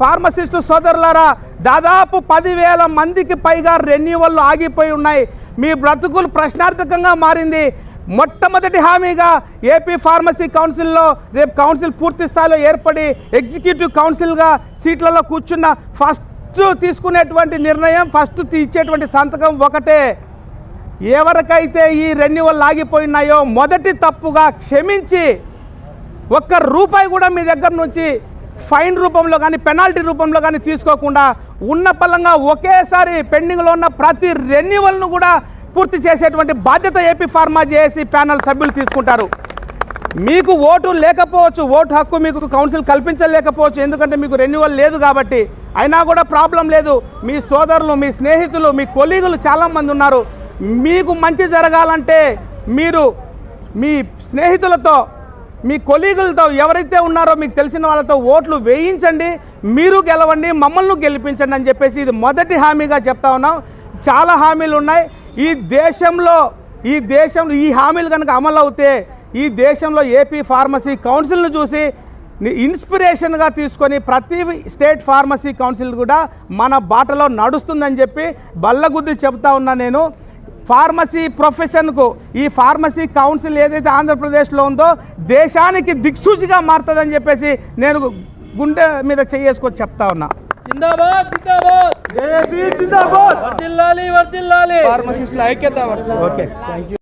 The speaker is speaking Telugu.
ఫార్మసిస్టు సోదరులారా దాదాపు పదివేల మందికి పైగా రెన్యువల్ ఆగిపోయి ఉన్నాయి. మీ బ్రతుకులు ప్రశ్నార్థకంగా మారింది. మొట్టమొదటి హామీగా ఏపీ ఫార్మసీ కౌన్సిల్లో రేపు కౌన్సిల్ పూర్తి స్థాయిలో ఏర్పడి ఎగ్జిక్యూటివ్ కౌన్సిల్గా సీట్లలో కూర్చున్న ఫస్ట్ తీసుకునేటువంటి నిర్ణయం ఫస్ట్ ఇచ్చేటువంటి సంతకం ఒకటే. ఎవరికైతే ఈ రెన్యువల్ ఆగిపోయినాయో మొదటి తప్పుగా క్షమించి ఒక్క రూపాయి కూడా మీ దగ్గర నుంచి ఫైన్ రూపంలో కానీ పెనాల్టీ రూపంలో కానీ తీసుకోకుండా ఉన్న పలంగా ఒకేసారి పెండింగ్లో ఉన్న ప్రతి రెన్యువల్ను కూడా పూర్తి చేసేటువంటి బాధ్యత ఏపీ ఫార్మా జేఏసీ ప్యానల్ సభ్యులు తీసుకుంటారు. మీకు ఓటు లేకపోవచ్చు ఓటు హక్కు మీకు కౌన్సిల్ కల్పించలేకపోవచ్చు ఎందుకంటే మీకు రెన్యువల్ లేదు కాబట్టి. అయినా కూడా ప్రాబ్లం లేదు. మీ సోదరులు మీ స్నేహితులు మీ కొలీగులు చాలామంది ఉన్నారు. మీకు మంచి జరగాలంటే మీరు మీ స్నేహితులతో మీ కొలీగులతో ఎవరైతే ఉన్నారో మీకు తెలిసిన వాళ్ళతో ఓట్లు వేయించండి మీరు గెలవండి మమ్మల్ని గెలిపించండి అని చెప్పేసి ఇది మొదటి హామీగా చెప్తా ఉన్నాం. చాలా హామీలు ఉన్నాయి. ఈ దేశంలో ఈ దేశంలో ఈ హామీలు కనుక అమలు అవుతే ఈ దేశంలో ఏపీ ఫార్మసీ కౌన్సిల్ను చూసి ఇన్స్పిరేషన్గా తీసుకొని ప్రతి స్టేట్ ఫార్మసీ కౌన్సిల్ కూడా మన బాటలో నడుస్తుందని చెప్పి బల్లగుద్ది చెబుతా ఉన్నా నేను. ఫార్మసీ ప్రొఫెషన్కు ఈ ఫార్మసీ కౌన్సిల్ ఏదైతే ఆంధ్రప్రదేశ్లో ఉందో దేశానికి దిక్సూచిగా మారుతుందని చెప్పేసి నేను గుండె మీద చేసుకొని చెప్తా ఉన్నా. జిందాబాద్ జిందాబాద్! వర్దిల్లాలి వర్దిల్లాలి ఫార్మసిస్టుల ఐక్యత ఓకే థ్యాంక్ యూ